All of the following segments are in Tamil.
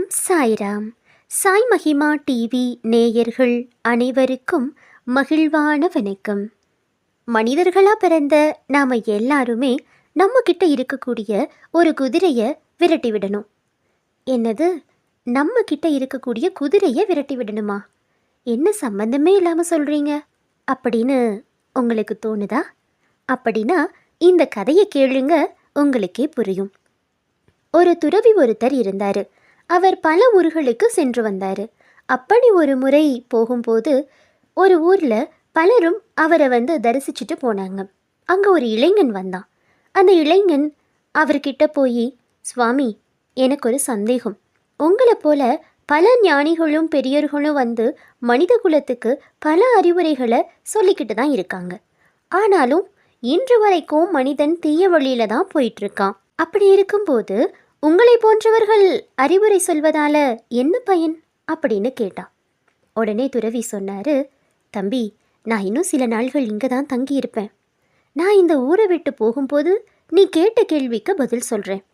ஓம் சாய்ராம். சாய் மகிமா டிவி நேயர்கள் அனைவருக்கும் மகிழ்வான வணக்கம். மனிதர்களாக பிறந்த நாம எல்லாருமே நம்ம கிட்ட இருக்கக்கூடிய ஒரு குதிரையை விரட்டி விடணும். என்னது? நம்ம கிட்ட இருக்கக்கூடிய குதிரையை விரட்டி விடணுமா? என்ன சம்பந்தமே இல்லாமல் சொல்கிறீங்க அப்படின்னு உங்களுக்கு தோணுதா? அப்படின்னா இந்த கதையை கேளுங்க உங்களுக்கே புரியும். ஒரு துறவி ஒருத்தர் இருந்தார். அவர் பல ஊர்களுக்கு சென்று வந்தார். அப்படி ஒரு முறை போகும்போது ஒரு ஊரில் பலரும் அவரை வந்து தரிசிச்சுட்டு போனாங்க. அங்கே ஒரு இளைஞன் வந்தான். அந்த இளைஞன் அவர்கிட்ட போய் சுவாமி எனக்கு ஒரு சந்தேகம். உங்களை போல பல ஞானிகளும் பெரியர்களும் வந்து மனித குலத்துக்கு பல அறிவுரைகளை சொல்லிக்கிட்டு தான் இருக்காங்க. ஆனாலும் இன்று வரைக்கும் மனிதன் தீய வழியில தான் போயிட்டு இருக்கான். அப்படி இருக்கும்போது உங்களை போன்றவர்கள் அறிவுரை சொல்வதால என்ன பயன்? அப்படின்னு கேட்டான் உடனே துறவி சொன்னாரு தம்பி நான் இன்னும் சில நாள்கள் இங்கே தான் தங்கியிருப்பேன். நான் இந்த ஊரை விட்டு போகும்போது நீ கேட்ட கேள்விக்கு பதில் சொல்கிறேன்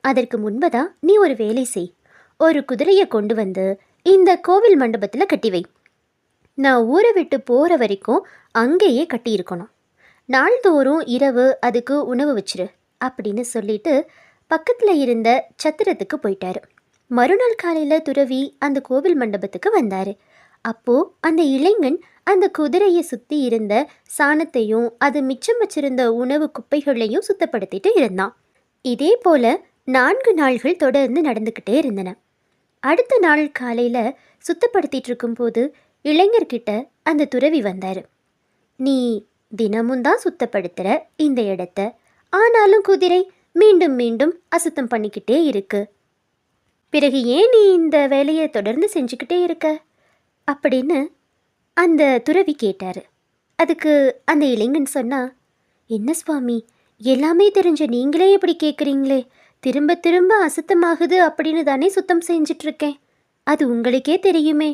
அதற்கு முன்பதான் நீ ஒரு வேலை செய். ஒரு குதிரையை கொண்டு வந்து இந்த கோவில் மண்டபத்தில் கட்டி வை. நான் ஊரை விட்டு போகிற வரைக்கும் அங்கேயே கட்டியிருக்கணும். நாள்தோறும் இரவு அதுக்கு உணவு வச்சிரு அப்படின்னு சொல்லிட்டு பக்கத்தில் இருந்த சத்திரத்துக்கு போயிட்டாரு. மறுநாள் காலையில் துறவி அந்த கோவில் மண்டபத்துக்கு வந்தார். அப்போது அந்த இளைஞன் அந்த குதிரையை சுற்றி இருந்த சாணத்தையும் அது மிச்சம் வச்சிருந்த உணவு குப்பைகளையும் சுத்தப்படுத்திட்டு இருந்தான். இதே போல் நான்கு நாள்கள் தொடர்ந்து நடந்துக்கிட்டே இருந்தன. அடுத்த நாள் காலையில் சுத்தப்படுத்திட்டு இருக்கும்போது இளைஞர்கிட்ட அந்த துறவி வந்தார். நீ தினமும் தான் சுத்தப்படுத்துகிற இந்த இடத்த. ஆனாலும் குதிரை மீண்டும் மீண்டும் அசுத்தம் பண்ணிக்கிட்டே இருக்கு. பிறகு ஏன் நீ இந்த வேலையை தொடர்ந்து செஞ்சுக்கிட்டே இருக்க? அப்படின்னு அந்த துறவி கேட்டார். அதுக்கு அந்த இளைஞன் சொன்னா என்ன சுவாமி எல்லாமே தெரிஞ்ச நீங்களே இப்படி கேட்குறீங்களே திரும்ப திரும்ப அசுத்தமாகுது அப்படின்னு தானே சுத்தம் செஞ்சிட்ருக்கேன். அது உங்களுக்கே தெரியுமே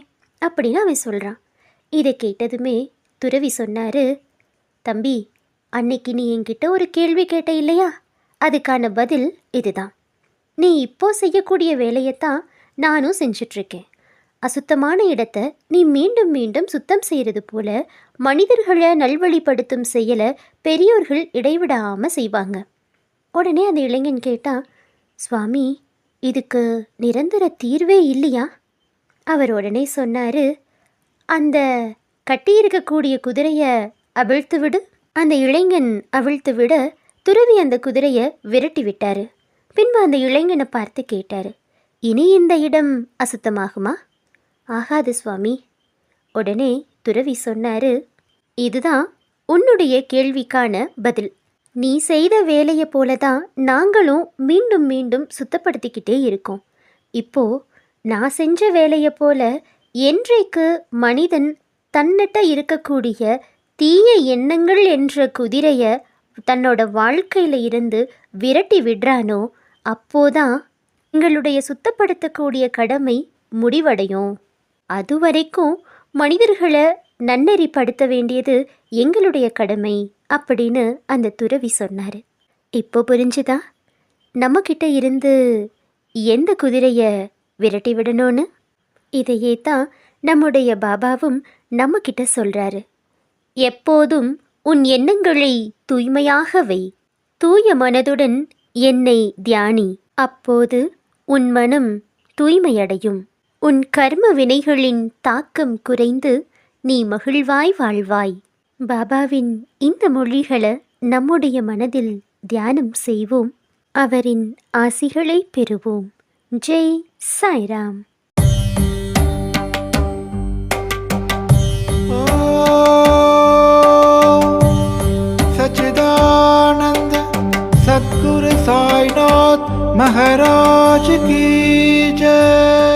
அப்படின்னு அவன் சொல்கிறான் இதை கேட்டதுமே துறவி சொன்னார் தம்பி அன்னைக்கு நீ என்கிட்ட ஒரு கேள்வி கேட்ட இல்லையா? அதுக்கான பதில் இதுதான். நீ இப்போ செய்யக்கூடிய வேலையைத்தான் நானும் செஞ்சிட்ருக்கேன். அசுத்தமான இடத்த நீ மீண்டும் மீண்டும் சுத்தம் செய்கிறது போல மனிதர்களை நல்வழிப்படுத்தும் செயலை பெரியோர்கள் இடைவிடாமல் செய்வாங்க. உடனே அந்த இளைஞன் கேட்டான் சுவாமி இதுக்கு நிரந்தர தீர்வே இல்லையா? அவர் உடனே சொன்னார் அந்த கட்டியிருக்கக்கூடிய குதிரையை அவிழ்த்து விடு. அந்த இளைஞன் அவிழ்த்து விட துறவி அந்த குதிரையை விரட்டி விட்டாரு பின்பு அந்த இளைஞனை பார்த்து கேட்டாரு இனி இந்த இடம் அசுத்தமாகுமா? ஆகாது சுவாமி. உடனே துறவி சொன்னாரு இதுதான் உன்னுடைய கேள்விக்கான பதில். நீ செய்த வேலையை போல தான் நாங்களும் மீண்டும் மீண்டும் சுத்தப்படுத்திக்கிட்டே இருக்கோம். இப்போ நான் செஞ்ச வேலையை போல என்றைக்கு மனிதன் தன்னிட்ட இருக்கக்கூடிய தீய எண்ணங்கள் என்ற குதிரையை தன்னோட வாழ்க்கையில் இருந்து விரட்டி விடுறானோ அப்போதான் எங்களுடைய சுத்தப்படுத்தக்கூடிய கடமை முடிவடையும். அது வரைக்கும் மனிதர்களை நன்னெறிப்படுத்த வேண்டியது எங்களுடைய கடமை அப்படின்னு அந்த துறவி சொன்னார். இப்போ புரிஞ்சுதா? நம்மக்கிட்ட இருந்து எந்த குதிரையை விரட்டி விடணும்னு? இதையே தான் நம்முடைய பாபாவும் நம்மக்கிட்ட சொல்கிறாரு எப்போதும் உன் எண்ணங்களை தூய்மையாக வை. தூய மனதுடன் என்னை தியானி. அப்போது உன் மனம் தூய்மையடையும். உன் கர்ம வினைகளின் தாக்கம் குறைந்து நீ மகிழ்வாய் வாழ்வாய். பாபாவின் இந்த மொழிகளை நம்முடைய மனதில் தியானம் செய்வோம். அவரின் ஆசிகளை பெறுவோம். ஜெய் சாய்ராம். साईनाथ महाराज की जय